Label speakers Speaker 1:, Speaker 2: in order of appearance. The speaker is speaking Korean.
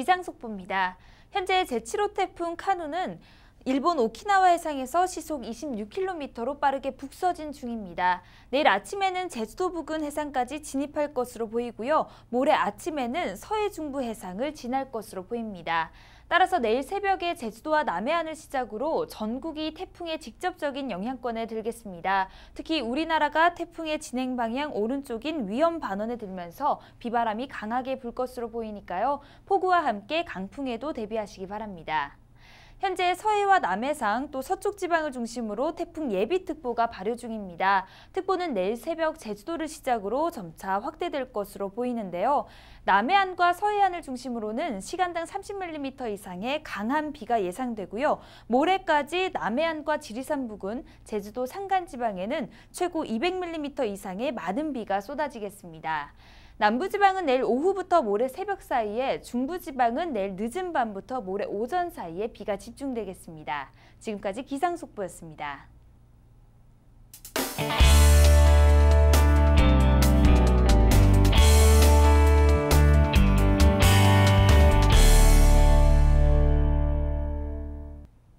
Speaker 1: 기상속보입니다. 현재 제7호 태풍 카누는 일본 오키나와 해상에서 시속 26km로 빠르게 북서진 중입니다. 내일 아침에는 제주도 부근 해상까지 진입할 것으로 보이고요. 모레 아침에는 서해 중부 해상을 지날 것으로 보입니다. 따라서 내일 새벽에 제주도와 남해안을 시작으로 전국이 태풍의 직접적인 영향권에 들겠습니다. 특히 우리나라가 태풍의 진행 방향 오른쪽인 위험 반원에 들면서 비바람이 강하게 불 것으로 보이니까요. 폭우와 함께 강풍에도 대비하시기 바랍니다. 현재 서해와 남해상 또 서쪽 지방을 중심으로 태풍 예비특보가 발효 중입니다. 특보는 내일 새벽 제주도를 시작으로 점차 확대될 것으로 보이는데요. 남해안과 서해안을 중심으로는 시간당 30mm 이상의 강한 비가 예상되고요. 모레까지 남해안과 지리산 부근, 제주도 산간 지방에는 최고 200mm 이상의 많은 비가 쏟아지겠습니다. 남부지방은 내일 오후부터 모레 새벽 사이에, 중부지방은 내일 늦은 밤부터 모레 오전 사이에 비가 집중되겠습니다. 지금까지 기상속보였습니다.